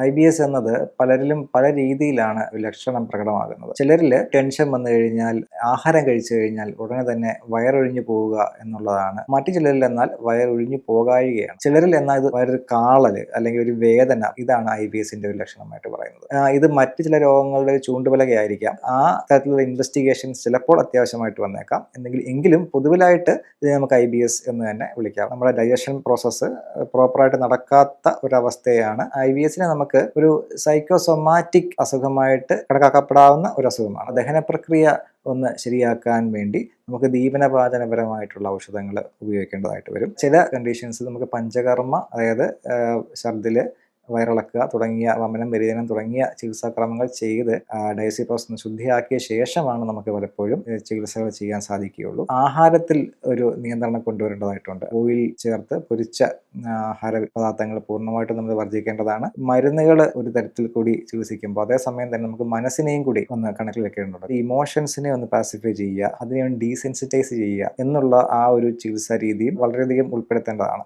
I B S എന്നത് പലരിലും പല രീതിയിലാണ് ലക്ഷണം പ്രകടമാകുന്നത്. ചിലരിൽ ടെൻഷൻ വന്നു കഴിഞ്ഞാൽ ആഹാരം കഴിച്ചു കഴിഞ്ഞാൽ ഉടനെ തന്നെ വയറൊഴിഞ്ഞു പോവുക എന്നുള്ളതാണ്. മറ്റു ചിലരിൽ എന്നാൽ വയറൊഴിഞ്ഞു പോകാഴികയാണ് ചിലരിൽ എന്നാൽ ഇത് വയറൊരു കാളൽ അല്ലെങ്കിൽ ഒരു വേദന ഇതാണ് ഐ ബി എസിന്റെ ഒരു ലക്ഷണമായിട്ട് പറയുന്നത്. ഇത് മറ്റു ചില രോഗങ്ങളുടെ ചൂണ്ടുപലകയായിരിക്കാം ആ തരത്തിലുള്ള ഇൻവെസ്റ്റിഗേഷൻ ചിലപ്പോൾ അത്യാവശ്യമായിട്ട് വന്നേക്കാം. എന്തെങ്കിലും എങ്കിലും പൊതുവിലായിട്ട് ഇത് നമുക്ക് ഐ ബി എസ് എന്ന് തന്നെ വിളിക്കാം. നമ്മുടെ ഡൈജഷൻ പ്രോസസ്സ് പ്രോപ്പറായിട്ട് നടക്കാത്ത ഒരവസ്ഥയാണ് ഐ ബി എസിനെ നമുക്ക് ഒരു സൈക്കോസൊമാറ്റിക് അസുഖമായിട്ട് കണക്കാക്കപ്പെടാവുന്ന ഒരു അസുഖമാണ്. ദഹന പ്രക്രിയ ഒന്ന് ശരിയാക്കാൻ വേണ്ടി നമുക്ക് ദീപനപാചനപരമായിട്ടുള്ള ഔഷധങ്ങൾ ഉപയോഗിക്കേണ്ടതായിട്ട് വരും. ചില കണ്ടീഷൻസ് നമുക്ക് പഞ്ചകർമ്മ അതായത് ഛർദിൽ വയറിളക്കുക തുടങ്ങിയ വമനം വ്യതിയാനം തുടങ്ങിയ ചികിത്സാക്രമങ്ങൾ ചെയ്ത് ഡയസി പ്രോസസ് ശുദ്ധിയാക്കിയ ശേഷമാണ് നമുക്ക് പലപ്പോഴും ചികിത്സകൾ ചെയ്യാൻ സാധിക്കുകയുള്ളൂ. ആഹാരത്തിൽ ഒരു നിയന്ത്രണം കൊണ്ടുവരേണ്ടതായിട്ടുണ്ട്. ഓയിൽ ചേർത്ത് പൊരിച്ച ആഹാര പദാർത്ഥങ്ങൾ പൂർണമായിട്ടും നമ്മൾ വർജിക്കേണ്ടതാണ് മരുന്നുകൾ ഒരു തരത്തിൽ കൂടി ചികിത്സിക്കുമ്പോൾ അതേസമയം തന്നെ നമുക്ക് മനസ്സിനെയും കൂടി ഒന്ന് കണക്കിൽ വെക്കേണ്ടതുണ്ട് ഇമോഷൻസിനെ ഒന്ന് പാസിഫൈ ചെയ്യുക അതിനെ ഒന്ന് ഡീസെൻസിറ്റൈസ് ചെയ്യുക എന്നുള്ള ആ ഒരു ചികിത്സാ രീതിയും വളരെയധികം ഉൾപ്പെടുത്തേണ്ടതാണ്.